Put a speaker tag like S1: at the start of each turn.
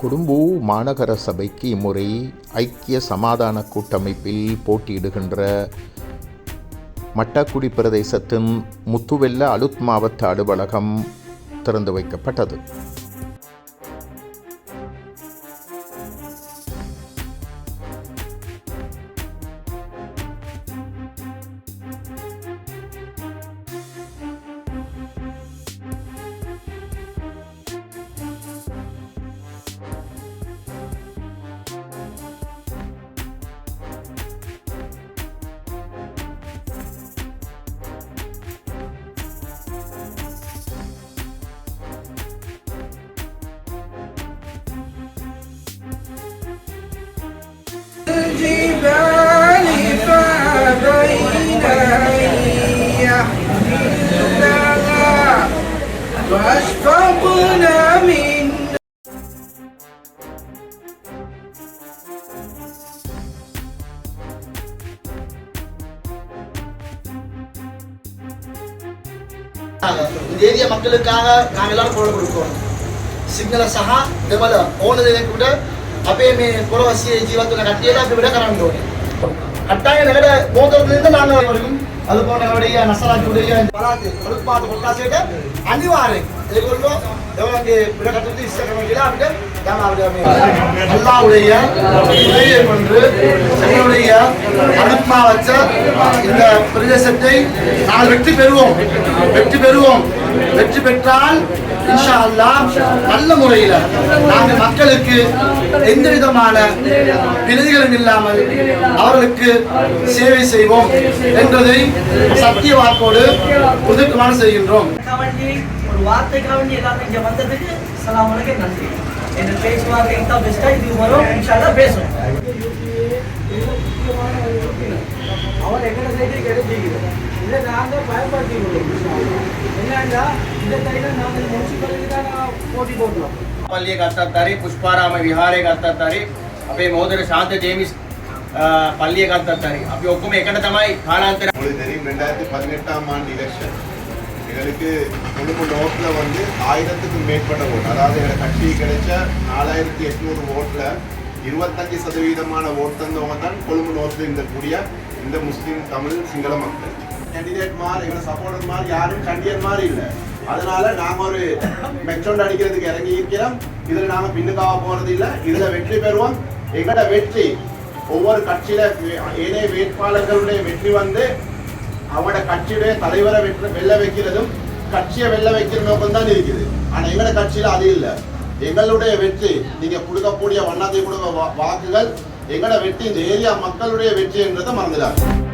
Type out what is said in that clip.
S1: குடும்பூ மாநகர சபைக்கு இம்முறை ஐக்கிய சமாதான கூட்டமைப்பில் போட்டியிடுகின்ற மட்டாக்குடி பிரதேசத்தின் முத்துவெல்ல அலுத் மாவட்ட அலுவலகம் திறந்து வைக்கப்பட்டது.
S2: இந்த ஏரிய மக்களுக்காக நாங்கள் எல்லாரும் குரல் கொடுக்கணும் සිංහල சகா දෙමළ ඕන දෙනෙකුට අපේ මේ පොළොවස්සියේ ජීවත් වන කට්ටියලා අපි වැඩ කරන්න கட்டாய நகர போக்குவரத்துலேருந்து நாங்கள் வரைக்கும் அது போன்றவருடைய நசராஜுடைய பராத்து பொருட்பாத பொருளாசியிட்ட அனிவாரம் இதுக்குள்ளும் எவ்வளவு விட கட்டத்து இஷ்டம் அவங்க அல்லாவுடைய உதவியை கொண்டு தன்னுடைய அனுப்பமா வச்ச இந்த பிரதேசத்தை நாங்கள் வெற்றி பெறுவோம். வெற்றி பெறுவோம். வெற்றி பெற்றால் இன்ஷா அல்லாஹ் நல்ல முறையில் நாங்கள் மக்களுக்கு எந்த விதமான பிரிவுகளும் இல்லாமல் அவர்களுக்கு சேவை செய்வோம் என்பதை சத்திய வாக்கோடு உறுதிக்குமாறு செய்கின்றோம்.
S3: ஒரு வார்த்தைக்காக வேண்டி எல்லாரும் இங்க வந்ததுக்கு சலாம் வலைக்கும் நன்றி. என்ன பேச்சுவார்த்தை தான் பெஸ்டா இது வரும் இன்ஷால்லா பேசும்
S4: அவர் எங்களை சைடு கிடைச்சிக்கிறது இதை நாங்கள் பயன்படுத்தி கொள்ளும் என்னன்னா இந்த சைடில் நாங்கள் முனிசிபாலிட்டி தான் போட்டி போட்டுறோம்
S5: පල්ලිය ගත්තත් හරි පුෂ්පාරාම විහාරය ගත්තත් හරි අපේ මෝදර ශාන්ත ජේමිස් අ, පල්ලිය ගත්තත් හරි අපි ඔක්කොම එකට තමයි කාලාන්තර
S6: உங்களுக்கு தெரியும் ரெண்டாயிரத்தி பதினெட்டாம் ஆண்டு எலெக்ஷன் எங்களுக்கு கொழும்பு நோட்டில் வந்து ஆயிரத்துக்கும் மேற்பட்ட ஓட்டு அதாவது எங்கள் கட்சி கிடைச்ச நாலாயிரத்தி எட்நூறு ஓட்டில் இருபத்தஞ்சு சதவீதமான ஓட்டு தந்தவங்க தான் கொழும்பு நோட்டில் இருந்தக்கூடிய இந்த முஸ்லீம் தமிழ் சிங்கள மக்கள். கேண்டிடேட் மாதிரி எங்களை சப்போர்டர் மாதிரி யாரும் கண்டியர் மாதிரி இல்லை. அதனால நாம ஒரு மெச்சோண்ட் அடிக்கிறதுக்கு இறங்கி இருக்கிறோம். இதுல நாம பின்னுக்காக போறது இல்லை. இதுல வெற்றி பெறுவோம். எங்களோட வெற்றி ஒவ்வொரு கட்சியில ஏனைய வேட்பாளர்களுடைய வெற்றி வந்து அவட கட்சியுடைய தலைவரை வெற்றி வெல்ல வைக்கிறதும் கட்சியை வெல்ல வைக்கிற நோக்கம் தான் இருக்குது. ஆனா எங்களோட கட்சியில அது இல்லை. எங்களுடைய வெற்றி. நீங்க கொடுக்கக்கூடிய வண்ணாதி கொடுக்க வாக்குகள் எங்களோட வெற்றி இந்த ஏரியா மக்களுடைய வெற்றி என்றதை மறந்துடாங்க